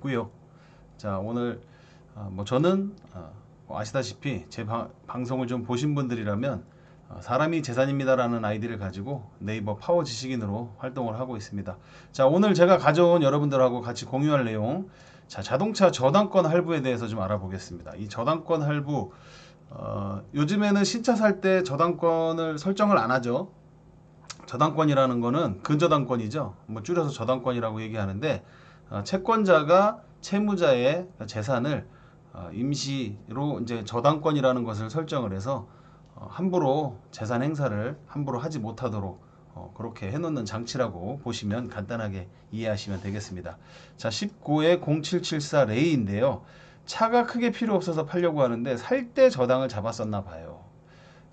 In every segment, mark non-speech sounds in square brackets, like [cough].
고요. 자 오늘 어, 뭐 저는 어, 뭐 아시다시피 제 방, 방송을 좀 보신 분들이라면 어, 사람이 재산입니다라는 아이디를 가지고 네이버 파워 지식인으로 활동을 하고 있습니다. 자 오늘 제가 가져온 여러분들하고 같이 공유할 내용 자 자동차 저당권 할부에 대해서 좀 알아보겠습니다. 이 저당권 할부 어, 요즘에는 신차 살 때 저당권을 설정을 안 하죠. 저당권이라는 거는 근저당권이죠. 뭐 줄여서 저당권이라고 얘기하는데 어, 채권자가 채무자의 재산을 어, 임시로 이제 저당권이라는 것을 설정을 해서 어, 함부로 재산 행사를 함부로 하지 못하도록 어, 그렇게 해놓는 장치라고 보시면 간단하게 이해하시면 되겠습니다. 자, 19의 0774 레이인데요. 차가 크게 필요 없어서 팔려고 하는데 살 때 저당을 잡았었나 봐요.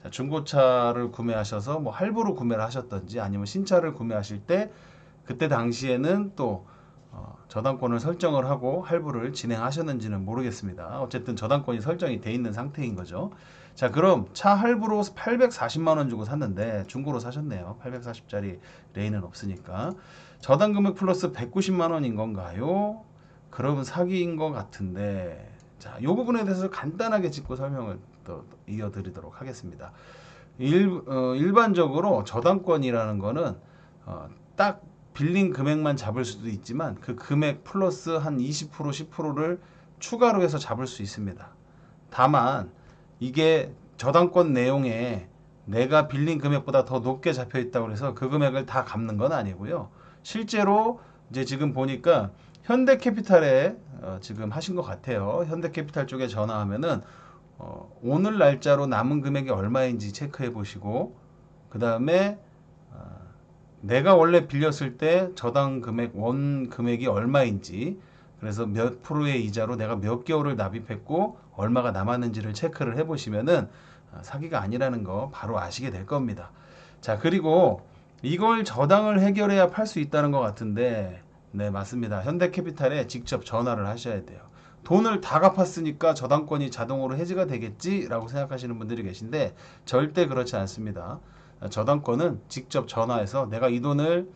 자, 중고차를 구매하셔서 뭐 할부로 구매를 하셨던지 아니면 신차를 구매하실 때 그때 당시에는 또 어, 저당권을 설정을 하고 할부를 진행하셨는지는 모르겠습니다. 어쨌든 저당권이 설정이 돼 있는 상태인 거죠. 자, 그럼 차 할부로 840만 원 주고 샀는데 중고로 사셨네요. 840짜리 레인은 없으니까. 저당 금액 플러스 190만 원인 건가요? 그러면 사기인 것 같은데. 자, 이 부분에 대해서 간단하게 짚고 설명을 또 이어드리도록 하겠습니다. 일, 어, 일반적으로 저당권이라는 거는 어, 딱 빌린 금액만 잡을 수도 있지만 그 금액 플러스 한 20% 10%를 추가로 해서 잡을 수 있습니다. 다만 이게 저당권 내용에 내가 빌린 금액보다 더 높게 잡혀 있다고 해서 그 금액을 다 갚는 건 아니고요. 실제로 이제 지금 보니까 현대캐피탈에 어, 지금 하신 것 같아요. 현대캐피탈 쪽에 전화하면은 어, 오늘 날짜로 남은 금액이 얼마인지 체크해 보시고 그 다음에 어, 내가 원래 빌렸을 때 저당 금액 원 금액이 얼마인지 그래서 몇 프로의 이자로 내가 몇 개월을 납입했고 얼마가 남았는지를 체크를 해 보시면은 어, 사기가 아니라는 거 바로 아시게 될 겁니다. 자 그리고 이걸 저당을 해결해야 팔 수 있다는 것 같은데 네 맞습니다. 현대캐피탈에 직접 전화를 하셔야 돼요. 돈을 다 갚았으니까 저당권이 자동으로 해지가 되겠지라고 생각하시는 분들이 계신데 절대 그렇지 않습니다. 저당권은 직접 전화해서 내가 이 돈을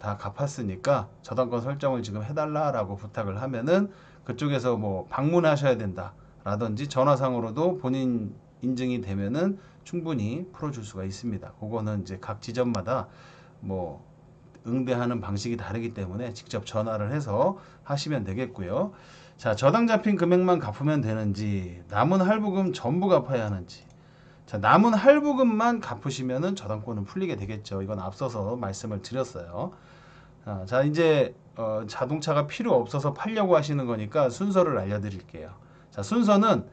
다 갚았으니까 저당권 설정을 지금 해달라라고 부탁을 하면은 그쪽에서 뭐 방문하셔야 된다라든지 전화상으로도 본인 인증이 되면은 충분히 풀어줄 수가 있습니다. 그거는 이제 각 지점마다 뭐 응대하는 방식이 다르기 때문에 직접 전화를 해서 하시면 되겠고요. 자, 저당 잡힌 금액만 갚으면 되는지, 남은 할부금 전부 갚아야 하는지. 자, 남은 할부금만 갚으시면은 저당권은 풀리게 되겠죠. 이건 앞서서 말씀을 드렸어요. 아, 자, 이제 어, 자동차가 필요 없어서 팔려고 하시는 거니까 순서를 알려드릴게요. 자, 순서는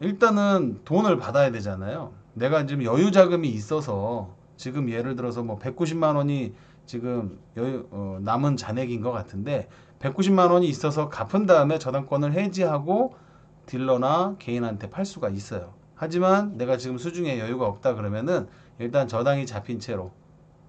일단은 돈을 받아야 되잖아요. 내가 지금 여유 자금이 있어서 지금 예를 들어서 뭐 190만 원이 지금 여유, 어, 남은 잔액인 것 같은데 190만 원이 있어서 갚은 다음에 저당권을 해지하고 딜러나 개인한테 팔 수가 있어요. 하지만 내가 지금 수중에 여유가 없다 그러면은 일단 저당이 잡힌 채로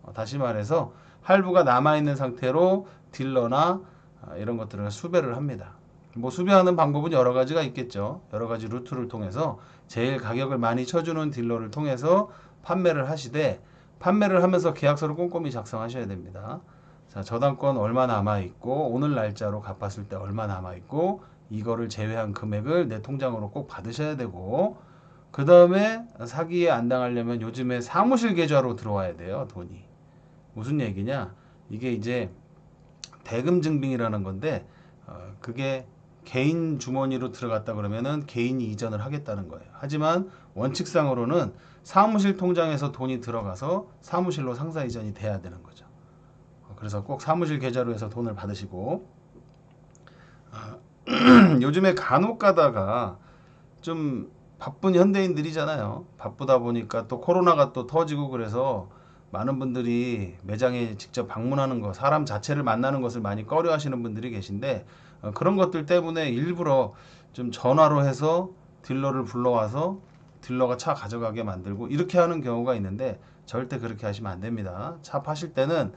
어, 다시 말해서 할부가 남아 있는 상태로 딜러나 아, 이런 것들을 수배를 합니다. 뭐 수배하는 방법은 여러 가지가 있겠죠. 여러 가지 루트를 통해서 제일 가격을 많이 쳐주는 딜러를 통해서 판매를 하시되 판매를 하면서 계약서를 꼼꼼히 작성하셔야 됩니다. 자, 저당권 얼마 남아 있고 오늘 날짜로 갚았을 때 얼마 남아 있고 이거를 제외한 금액을 내 통장으로 꼭 받으셔야 되고 그 다음에 사기에 안 당하려면 요즘에 사무실 계좌로 들어와야 돼요 돈이. 무슨 얘기냐? 이게 이제 대금 증빙이라는 건데 어, 그게 개인 주머니로 들어갔다 그러면은 개인이 이전을 하겠다는 거예요. 하지만 원칙상으로는 사무실 통장에서 돈이 들어가서 사무실로 상사 이전이 돼야 되는 거죠. 그래서 꼭 사무실 계좌로 해서 돈을 받으시고. 아, [clears throat] 요즘에 간혹 가다가 좀 바쁜 현대인들이잖아요. 바쁘다 보니까 또 코로나가 또 터지고 그래서 많은 분들이 매장에 직접 방문하는 거, 사람 자체를 만나는 것을 많이 꺼려 하시는 분들이 계신데 어, 그런 것들 때문에 일부러 좀 전화로 해서 딜러를 불러와서 딜러가 차 가져가게 만들고 이렇게 하는 경우가 있는데 절대 그렇게 하시면 안 됩니다. 차 파실 때는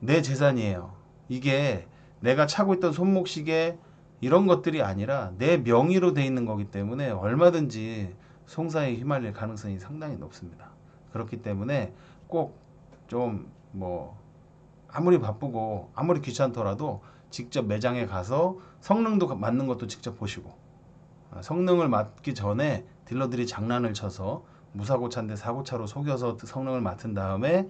내 재산이에요. 이게 내가 차고 있던 손목시계 이런 것들이 아니라 내 명의로 돼 있는 거기 때문에 얼마든지 송사에 휘말릴 가능성이 상당히 높습니다. 그렇기 때문에 꼭 좀 뭐 아무리 바쁘고 아무리 귀찮더라도 직접 매장에 가서 성능도 맞는 것도 직접 보시고 아, 성능을 맡기 전에 딜러들이 장난을 쳐서 무사고차인데 사고차로 속여서 성능을 맡은 다음에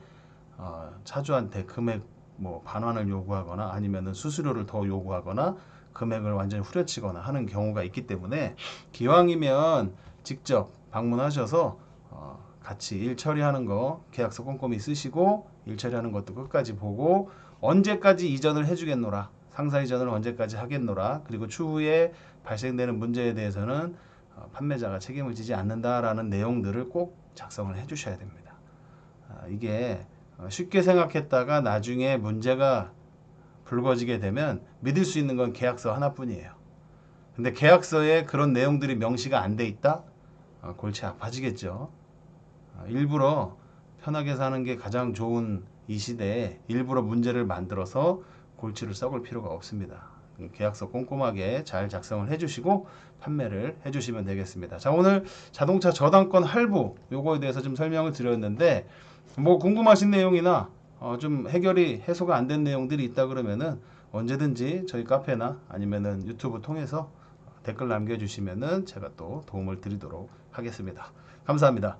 어, 차주한테 금액 뭐 반환을 요구하거나 아니면은 수수료를 더 요구하거나 금액을 완전히 후려치거나 하는 경우가 있기 때문에 기왕이면 직접 방문하셔서 어, 같이 일 처리하는 거 계약서 꼼꼼히 쓰시고 일 처리하는 것도 끝까지 보고 언제까지 이전을 해주겠노라 상사 이전을 언제까지 하겠노라 그리고 추후에 발생되는 문제에 대해서는 어, 판매자가 책임을 지지 않는다라는 내용들을 꼭 작성을 해주셔야 됩니다. 아, 이게 어, 쉽게 생각했다가 나중에 문제가 불거지게 되면 믿을 수 있는 건 계약서 하나뿐이에요. 근데 계약서에 그런 내용들이 명시가 안 돼 있다? 어, 골치 아파지겠죠. 아, 일부러 편하게 사는 게 가장 좋은 이 시대에 일부러 문제를 만들어서 골치를 썩을 필요가 없습니다. 계약서 꼼꼼하게 잘 작성을 해주시고 판매를 해주시면 되겠습니다. 자 오늘 자동차 저당권 할부 요거에 대해서 좀 설명을 드렸는데 뭐 궁금하신 내용이나 어, 좀 해결이 해소가 안 된 내용들이 있다 그러면은 언제든지 저희 카페나 아니면은 유튜브 통해서 댓글 남겨주시면은 제가 또 도움을 드리도록 하겠습니다. 감사합니다.